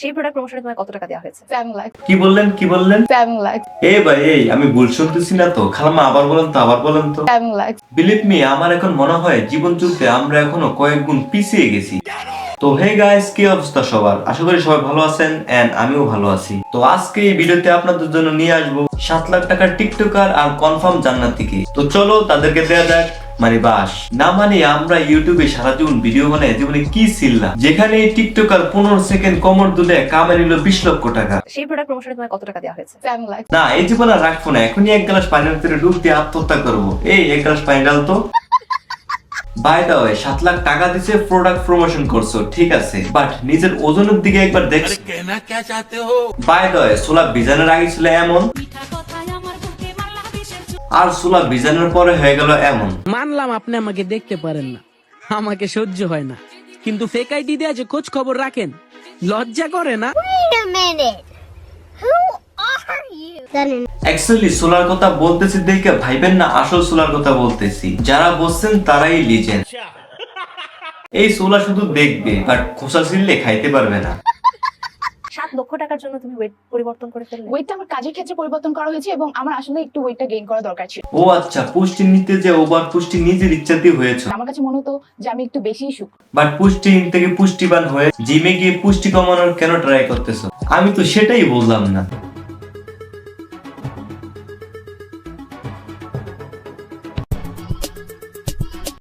সেই প্রোডাক্ট প্রমোশনে কত টাকা দেওয়া হয়েছে? সেভেন লাখ কি বললেন কি বললেন? সেভেন লাখ এ ভাই এই আমি ভুল শুনতেছি না তো। খালামা আবার বলেন তো আবার বলেন তো। সেভেন লাখ বিলিভ মি আমার এখন মনে হয় জীবন চলতে আমরা এখনও কয়েক গুণ পিছিয়ে গেছি। তো হে গাইস কি অবস্থা সবার? আশা করি সবাই ভালো আছেন এন্ড আমিও ভালো আছি। তো আজকে এই ভিডিওতে আপনাদের জন্য নিয়ে আসব সাত লাখ টাকার টিকটকার আর কনফার্ম জান্নাতিকে। তো চলো তাদেরকে দেয়া যাক। মানে বাস। না মানে আমরা ইউটিউবে সারা জীবন ভিডিও বানাই জীবনে মানে কি ছিলাম যেখানে টিকটক আর পনেরো সেকেন্ড কমর দুলে কামে নিল বিশ লক্ষ টাকা। সেই প্রোডাক্ট প্রমোশনে তোমার কত টাকা দেওয়া হয়েছে? না এই জীবনে রাখব না এখনই এক গ্লাস পানির ভিতরে ডুব দিয়ে আত্মহত্যা করব। এই এক গ্লাস পানি ডাল তো। বাই দা ওয়ে সাত লাখ টাকা দিছে প্রোডাক্ট প্রমোশন করছ ঠিক আছে। বাট নিজের ওজনের দিকে একবার দেখ বাই দা ওয়ে সোলা ভিজানের আগে ছিল এমন। আর সোলা বিজানের পরে হয়ে গেল এমন। মানলাম আপনি আমাকে দেখতে পারেন না। আমাকে সহ্য হয় না। কিন্তু ফেক আইডি দিয়ে যে খোঁজ খবর রাখেন লজ্জা করে না? অ্যাকচুয়ালি সোলার কথা বলতেছি দেখে ভাইবেন না আসল সোলার কথা বলতেছি। যারা বলছেন তারাই লিজেন্ড এই সোলা শুধু দেখবে বাট খোসা ছিললে খাইতে পারবে না। সাত লক্ষ টাকার জন্য তুমি ওয়েট পরিবর্তন করে ফেললে? ওয়েটটা আমার কাজের ক্ষেত্রে পরিবর্তন করা হয়েছে এবং আমার আসলে একটু ওয়েটটা গেইন করা দরকার ছিল। ও আচ্ছা পুষ্টি নিতে যে ওভার পুষ্টি নিজের ইচ্ছাতেই হয়েছে। আমার কাছে মনে হতো যে আমি একটু বেশি সুখ। বাট পুষ্টি থেকে পুষ্টিবান হয়ে জিমে গিয়ে পুষ্টি কমানোর কেন ট্রাই করতেছো? আমি তো সেটাই বললাম না।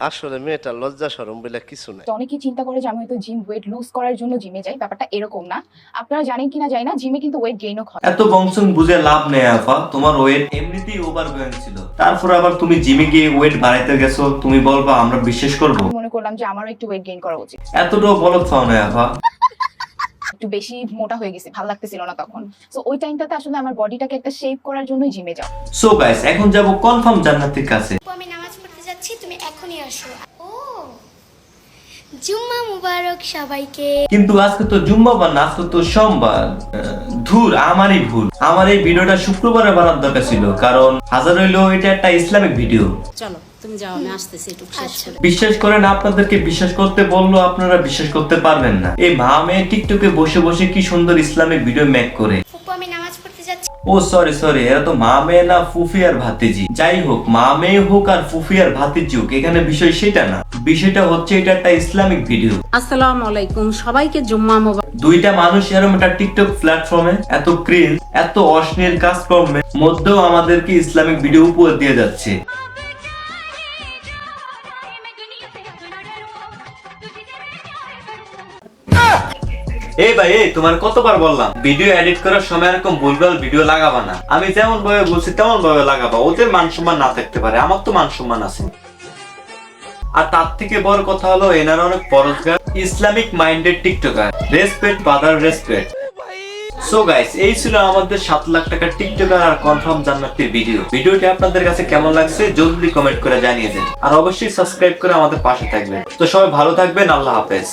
আসলে মেয়েটা লজ্জা সরম বলে কিছু নাই। তো অনেকেই চিন্তা করে যে আমি হয়তো জিম ওয়েট লুজ করার জন্য জিমে যাই ব্যাপারটা এরকম না। আপনারা জানেন কিনা জানি না জিমে কিন্তু ওয়েট গেইনও হয়। এত বংশন বুঝে লাভ নেই আফা। তোমার ওয়েট এমনিতেই ওভার গোয়িং ছিল। তারপর আবার তুমি জিমে গিয়ে ওয়েট বাড়াইতে গেছো তুমি বলবা আমরা বিশ্বাস করব? মনে করলাম যে আমারও একটু ওয়েট গেইন করা উচিত। এতটাও বলত পাও না আফা। একটু বেশি মোটা হয়ে গেছে ভালো লাগতেছিল না তখন। তো ওই টাইমটাতে আসলে আমার বডিটাকে একটা শেপ করার জন্যই জিমে যাও সো গাইস এখন যাব কনফার্ম জান্নাতের কাছে। যাচ্ছি তুমি এখনই আসো। ও জুম্মা মুবারক সবাইকে। কিন্তু আজকে তো জুম্মা বা না আজকে তো সোমবার। ধুর আমারই ভুল। আমার এই ভিডিওটা শুক্রবারে বানার দরকার ছিল কারণ হাজার হইল এটা একটা ইসলামিক ভিডিও। চলো তুমি যাও আমি আসতেছি একটু আচ্ছা। করে। বিশ্বাস করেন আপনাদেরকে বিশ্বাস করতে বলল আপনারা বিশ্বাস করতে পারবেন না। এই মা মেয়ে টিকটকে বসে বসে কি সুন্দর ইসলামিক ভিডিও মেক করে। ও সরি সরি এরা তো মামে না ফুফি আর ভাতিজি। যাই হোক মামে হোক আর ফুফি আর ভাতিজি হোক এখানে বিষয় সেটা না। বিষয়টা হচ্ছে এটা একটা ইসলামিক ভিডিও। আসসালাম আলাইকুম সবাইকে জুম্মা মোবারক। দুইটা মানুষ এরকম একটা টিকটক প্ল্যাটফর্মে এত ক্রিন এত অশ্লীল কাজকর্মে মধ্যেও আমাদেরকে ইসলামিক ভিডিও উপহার দিয়ে যাচ্ছে। এই ভাই এই তোমার কতবার বললাম ভিডিও এডিট করার সময় এরকম ভুলভাল ভিডিও লাগাবা না। আমি যেমন ভাবে বলছি, তেমন ভাবে লাগাবা। ওদের মান সম্মান না থাকতে পারে, আমার তো মান সম্মান আছে। আর তার থেকে বড় কথা হলো, এনার অনেক পরোজগার Islamic minded TikToker. Respect brother respect so guys এই ছিল আমাদের সাত লাখ টাকার টিকটকার আর কনফার্ম জান্নাতের ভিডিও ভিডিওটি আপনাদের কাছে কেমন লাগছে, জলদি কমেন্ট করে জানিয়ে দিন। আর অবশ্যই সাবস্ক্রাইব করে আমাদের পাশে থাকবেন। তো সবাই ভালো থাকবেন, আল্লাহ হাফেজ।